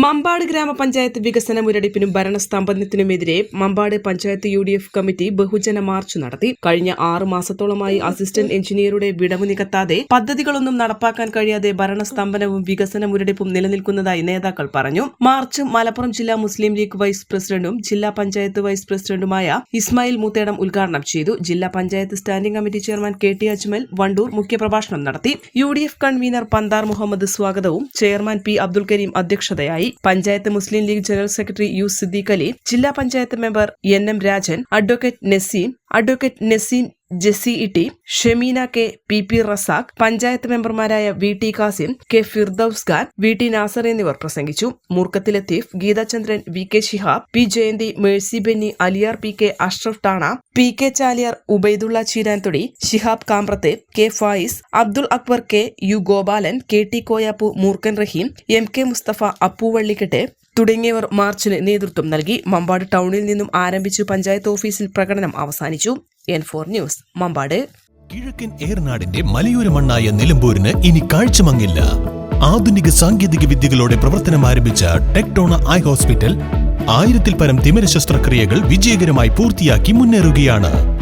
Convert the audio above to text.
മമ്പാട് ഗ്രാമപഞ്ചായത്ത് വികസന മുരടിപ്പിനും ഭരണസ്തംഭനത്തിനുമെതിരെ Mampad panchayat U D F committee ബഹുജന മാർച്ച് നടത്തി. കഴിഞ്ഞ ആറ് മാസത്തോളമായി അസിസ്റ്റന്റ് എഞ്ചിനീയറുടെ വിടവ് നികത്താതെ പദ്ധതികളൊന്നും നടപ്പാക്കാൻ കഴിയാതെ ഭരണസ്തംഭനവും വികസന മുരടിപ്പും നിലനിൽക്കുന്നതായി നേതാക്കൾ പറഞ്ഞു. മാർച്ച് മലപ്പുറം ജില്ലാ മുസ്ലിം ലീഗ് വൈസ് പ്രസിഡന്റും ജില്ലാ പഞ്ചായത്ത് വൈസ് പ്രസിഡന്റുമായ ഇസ്മായിൽ മൂത്തേടം ഉദ്ഘാടനം ചെയ്തു. ജില്ലാ panchayat standing committee chairman K T Ajmal Wandoor മുഖ്യപ്രഭാഷണം നടത്തി. യു കൺവീനർ പന്താർ മുഹമ്മദ് സ്വാഗതവും chairman P Abdul Kareem അധ്യക്ഷതയായി panchayat Muslim League general secretary U Siddique Ali ജില്ലാ panchayat member N M Rajan advocate Naseem advocate Naseen Jessy Itty Shemeena K P P Razak panchayat മെമ്പർമാരായ V T Kasim K Firdous Khan V T Nasar എന്നിവർ പ്രസംഗിച്ചു. മൂർക്കത്തിലെ Latheef Geethachandran V K Shihab P Jayanthi Mercy Benny Aliyar P K Ashraf Tana P K Chaliyar Ubaidulla Cheeranthodi Shihab കാമ്പ്രത്തെ K Fayis Abdul Akbar K U Gopalan K T Koyappu Moorkan Rahim M K Musthafa അപ്പുവള്ളിക്കെട്ടെ തുടങ്ങിയവർ മാർച്ചിന് നേതൃത്വം നൽകി. മമ്പാട് ടൗണിൽ നിന്നും ആരംഭിച്ചു പഞ്ചായത്ത് ഓഫീസിൽ പ്രകടനം അവസാനിച്ചു. N four news Mampad. കിഴക്കൻ ഏർനാടിന്റെ മലയോര മണ്ണായ നിലമ്പൂരിന് ഇനി കാഴ്ചമങ്ങില്ല. ആധുനിക സാങ്കേതിക വിദ്യകളോടെ പ്രവർത്തനം ആരംഭിച്ച ടെക്ടോണ ഐ ഹോസ്പിറ്റൽ ആയിരത്തിൽ പരം തിമിര ശസ്ത്രക്രിയകൾ വിജയകരമായി പൂർത്തിയാക്കി മുന്നേറുകയാണ്.